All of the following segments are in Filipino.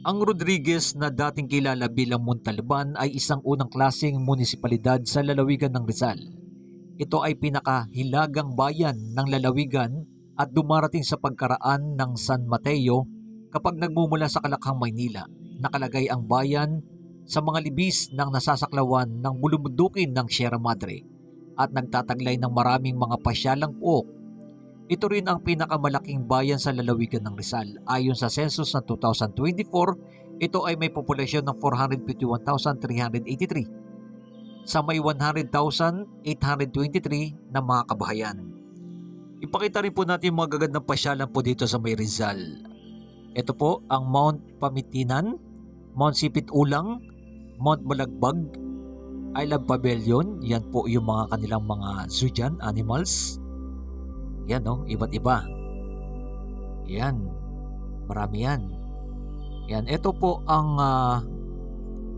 Ang Rodriguez na dating kilala bilang Montalban ay isang unang klaseng munisipalidad sa lalawigan ng Rizal. Ito ay pinakahilagang bayan ng lalawigan at dumarating sa pagkaraan ng San Mateo kapag nagmumula sa Kalakhang, Maynila. Nakalagay ang bayan sa mga libis ng nasasaklawan ng bulubundukin ng Sierra Madre at nagtataglay ng maraming mga pasyalang puok ito rin ang pinakamalaking bayan sa lalawigan ng Rizal. Ayon sa census ng 2024, ito ay may populasyon ng 451,383 sa may 100,823 na mga kabahayan. Ipakita rin po natin mga gagandang pasyalan po dito sa may Rizal. Ito po ang Mount Pamitinan, Mount Sipit Ulang, Mount Balagbag, Island Pavilion, yan po yung mga kanilang mga zoo animals. Yan no, iba't iba. Yan. Marami yan. Yan, ito po ang ah,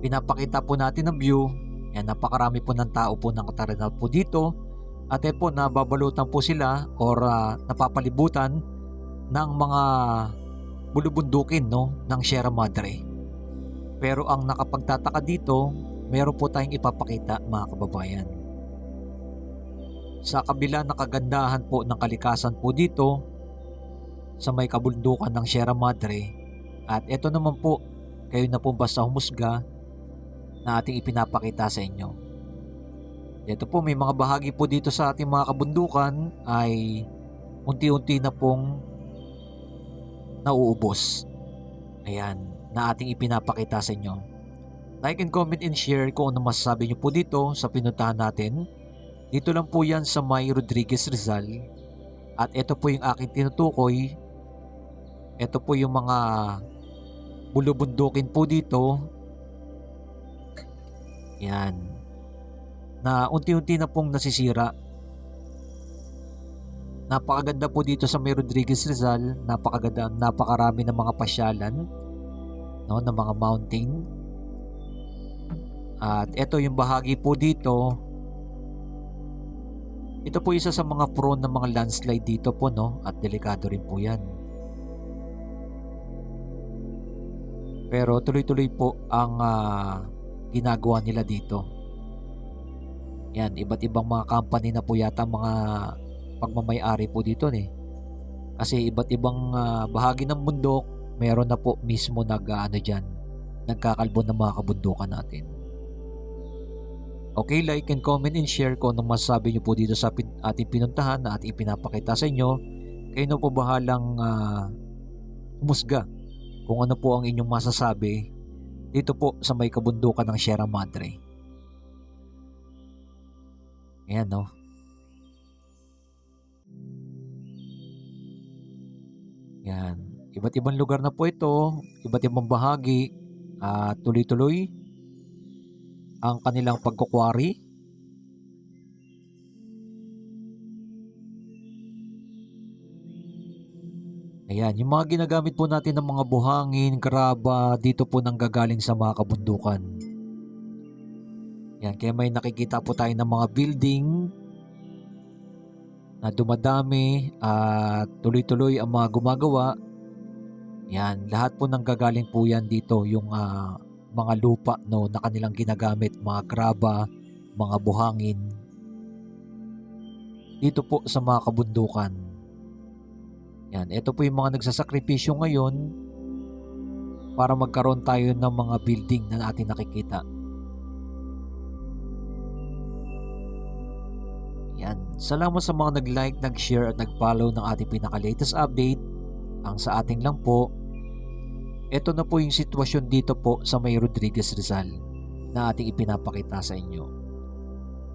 pinapakita po natin ng view. Yan, napakarami po ng tao po ng Katarinal po dito. At eh po, nababalutan po sila or ah, napapalibutan ng mga bulubundukin no, ng Sierra Madre. Pero ang nakapagtataka dito, meron po tayong ipapakita mga kababayan. Sa kabila ng kagandahan po ng kalikasan po dito sa may kabundukan ng Sierra Madre at ito naman po kayo na po basta humusga na ating ipinapakita sa inyo. Ito po may mga bahagi po dito sa ating mga kabundukan ay unti-unti na pong nauubos. Ayan, na ating ipinapakita sa inyo. Like and comment and share kung ano masasabi nyo po dito sa pinuntahan natin dito lang po yan sa May Rodriguez Rizal. At ito po yung aking tinutukoy. Ito po yung mga bulubundukin po dito. Yan. Na unti-unti na pong nasisira. Napakaganda po dito sa May Rodriguez Rizal. Napakaganda, napakarami ng mga pasyalan. No, ng mga mountain. At ito yung bahagi po dito ito po isa sa mga prone ng mga landslide dito po no at delikado rin po yan. Pero tuloy-tuloy po ang uh, ginagawa nila dito. Yan, iba't ibang mga company na po yata mga pagmamayari po dito eh. Kasi iba't ibang uh, bahagi ng bundok, meron na po mismo nag uh, diyan, nagkakalbo ng mga kabundukan natin. Okay, like and comment and share kung anong masasabi nyo po dito sa ating pinuntahan na ating ipinapakita sa inyo. Kayo na po bahalang uh, umusga kung ano po ang inyong masasabi dito po sa may kabundukan ng Sierra Madre. Ayan no. Yan. Iba't ibang lugar na po ito, iba't ibang bahagi, uh, tuloy-tuloy ang kanilang pagkukwari. Ayan, yung mga ginagamit po natin ng mga buhangin, graba, dito po nang gagaling sa mga kabundukan. Yan, kaya may nakikita po tayo ng mga building na dumadami at tuloy-tuloy ang mga gumagawa. Yan, lahat po nang gagaling po yan dito, yung uh, mga lupa no na kanilang ginagamit, mga graba, mga buhangin. Dito po sa mga kabundukan. Yan, ito po yung mga nagsasakripisyo ngayon para magkaroon tayo ng mga building na natin nakikita. Yan. Salamat sa mga nag-like, nag-share at nag-follow ng ating pinaka-latest update. Ang sa ating lang po ito na po yung sitwasyon dito po sa may Rodriguez Rizal na ating ipinapakita sa inyo.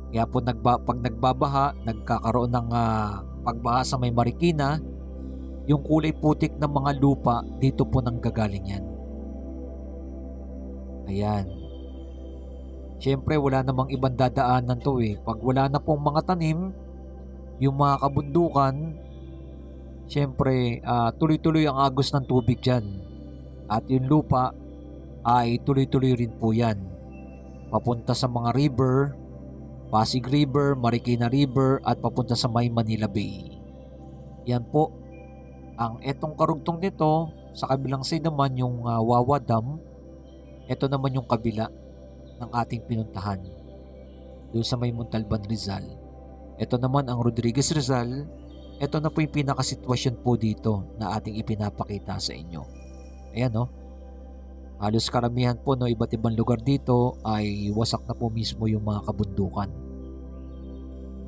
Kaya po nagba, pag nagbabaha, nagkakaroon ng uh, pagbaha sa may Marikina, yung kulay putik ng mga lupa, dito po nang gagaling yan. Ayan. Siyempre, wala namang ibang dadaanan to eh. Pag wala na pong mga tanim, yung mga kabundukan, siyempre, uh, tuloy-tuloy ang agos ng tubig dyan at yung lupa ay tuloy-tuloy rin po yan. Papunta sa mga river, Pasig River, Marikina River at papunta sa May Manila Bay. Yan po Ang etong karugtong nito, sa kabilang side naman yung ah, Wawa Dam. Ito naman yung kabila ng ating pinuntahan. Doon sa may Montalban Rizal. Ito naman ang Rodriguez Rizal. Ito na po yung pinakasitwasyon po dito na ating ipinapakita sa inyo. Ayan no. Halos karamihan po no iba't ibang lugar dito ay wasak na po mismo yung mga kabundukan.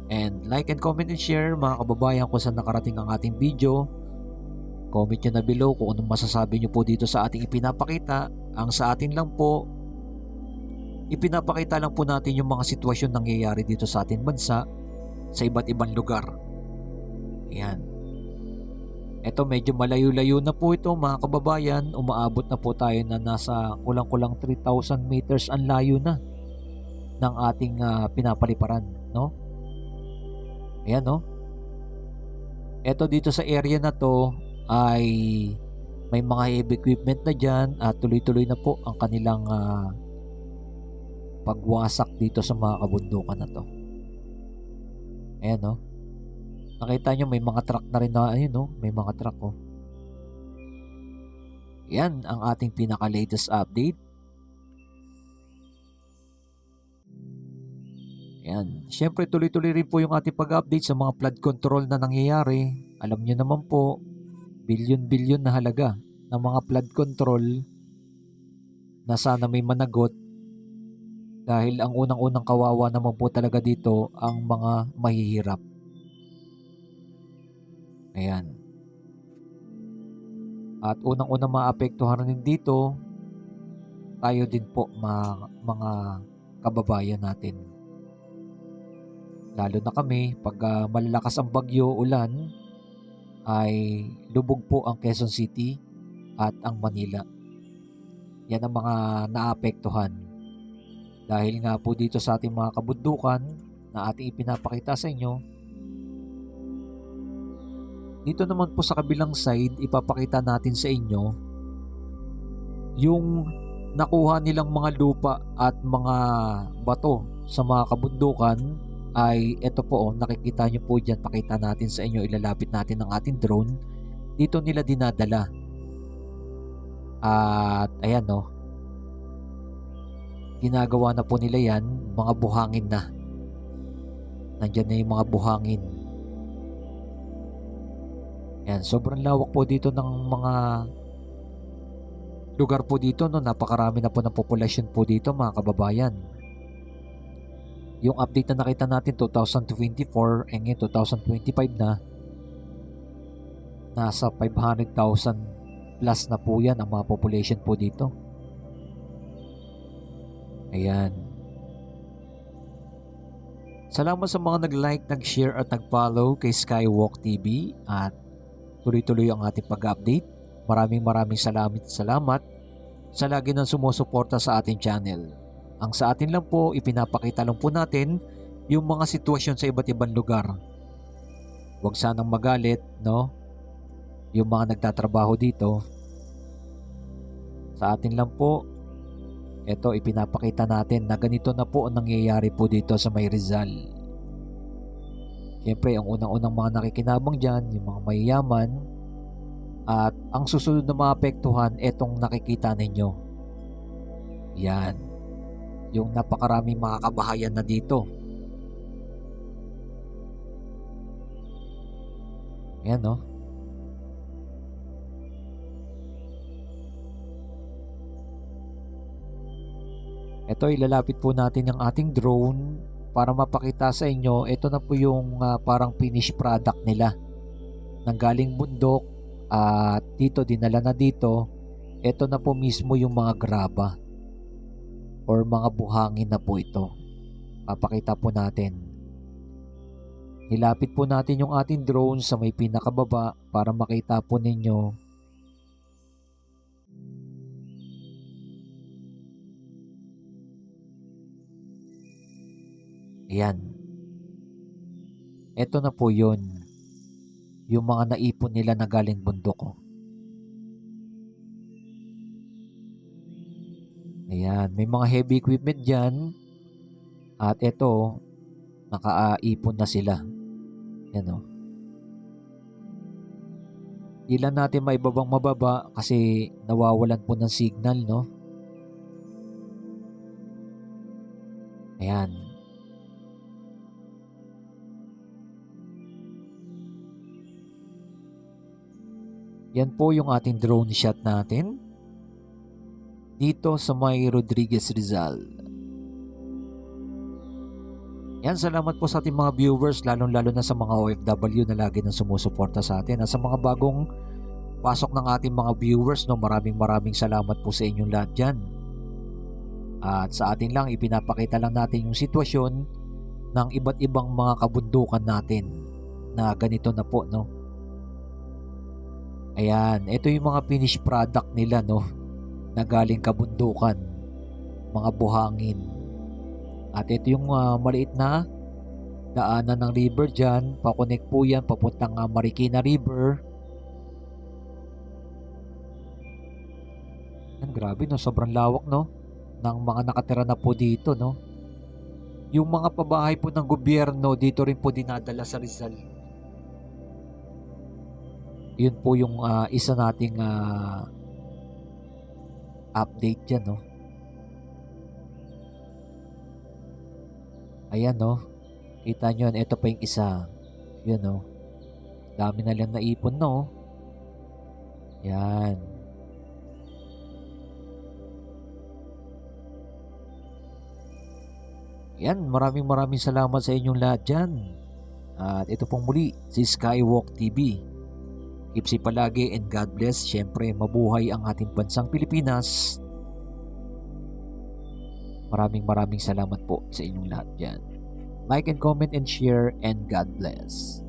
And like and comment and share mga kababayan kung saan nakarating ang ating video. Comment nyo na below kung anong masasabi nyo po dito sa ating ipinapakita. Ang sa atin lang po, ipinapakita lang po natin yung mga sitwasyon nangyayari dito sa ating bansa sa iba't ibang lugar. Ayan. Ito medyo malayo-layo na po ito mga kababayan. Umaabot na po tayo na nasa kulang-kulang 3,000 meters ang layo na ng ating ah, pinapaliparan. No? Ayan no. Ito dito sa area na to ay may mga heavy equipment na dyan at tuloy-tuloy na po ang kanilang ah, pagwasak dito sa mga kabundukan na to. Ayan no. Nakita nyo may mga truck na rin na ayun no, may mga truck oh. Yan ang ating pinaka latest update. Yan. Siyempre tuloy-tuloy rin po yung ating pag-update sa mga flood control na nangyayari. Alam nyo naman po, bilyon-bilyon na halaga ng mga flood control na sana may managot dahil ang unang-unang kawawa naman po talaga dito ang mga mahihirap. Ayan. At unang-unang maapektuhan rin dito, tayo din po mga, mga kababayan natin. Lalo na kami, pag ah, malalakas ang bagyo, ulan, ay lubog po ang Quezon City at ang Manila. Yan ang mga naapektuhan. Dahil nga po dito sa ating mga kabundukan na ating ipinapakita sa inyo, dito naman po sa kabilang side, ipapakita natin sa inyo yung nakuha nilang mga lupa at mga bato sa mga kabundukan ay ito po oh, nakikita nyo po dyan. Pakita natin sa inyo ilalapit natin ang ating drone. Dito nila dinadala. At ayan no ginagawa na po nila yan. Mga buhangin na. Nandyan na yung mga buhangin yan, sobrang lawak po dito ng mga lugar po dito, no? Napakarami na po ng populasyon po dito, mga kababayan. Yung update na nakita natin 2024, eh ngayon 2025 na, nasa 500,000 plus na po yan ang mga population po dito. Ayan. Salamat sa mga nag-like, nag-share at nag-follow kay Skywalk TV at tuloy-tuloy ang ating pag-update. Maraming maraming salamat salamat sa lagi nang sumusuporta sa ating channel. Ang sa atin lang po, ipinapakita lang po natin yung mga sitwasyon sa iba't ibang lugar. Huwag sanang magalit, no? Yung mga nagtatrabaho dito. Sa atin lang po, ito ipinapakita natin na ganito na po ang nangyayari po dito sa May Rizal. Siyempre, ang unang-unang mga nakikinabang dyan, yung mga mayayaman, at ang susunod na maapektuhan, etong nakikita ninyo. Yan. Yung napakaraming mga kabahayan na dito. Yan, no? Ito, ilalapit po natin yung ating drone para mapakita sa inyo. Ito na po yung ah, parang finished product nila. Nanggaling bundok at dito, dinala na dito. Ito na po mismo yung mga graba or mga buhangin na po ito. Papakita po natin. Nilapit po natin yung ating drone sa may pinakababa para makita po ninyo Ayan. Ito na po yun. Yung mga naipon nila na galing bundok. oh. Ayan. May mga heavy equipment dyan. At ito, nakaipon na sila. Yan o. Di lang natin maibabang mababa kasi nawawalan po ng signal, no? Ayan. Yan po yung ating drone shot natin. Dito sa may Rodriguez Rizal. Yan, salamat po sa ating mga viewers, lalong-lalo na sa mga OFW na lagi nang sumusuporta sa atin. At sa mga bagong pasok ng ating mga viewers, no, maraming maraming salamat po sa inyong lahat dyan. At sa atin lang, ipinapakita lang natin yung sitwasyon ng iba't ibang mga kabundukan natin na ganito na po, no. Ayan, ito yung mga finished product nila, no, na galing kabundukan, mga buhangin. At ito yung ah, maliit na daanan ng river dyan. Pakonek po yan papuntang ah, Marikina River. Yan, grabe no, sobrang lawak no ng mga nakatira na po dito no. Yung mga pabahay po ng gobyerno dito rin po dinadala sa Rizal. Yun po yung ah, isa nating ah, update dyan no. Ayan no. Kita nyo yan. Ito pa yung isa. Yun no. Dami na lang naipon no. Yan. Yan. Maraming maraming salamat sa inyong lahat dyan. At ito pong muli si Skywalk TV. Keep safe palagi and God bless. Siyempre mabuhay ang ating bansang Pilipinas. Maraming maraming salamat po sa inyong lahat dyan. Like and comment and share and God bless.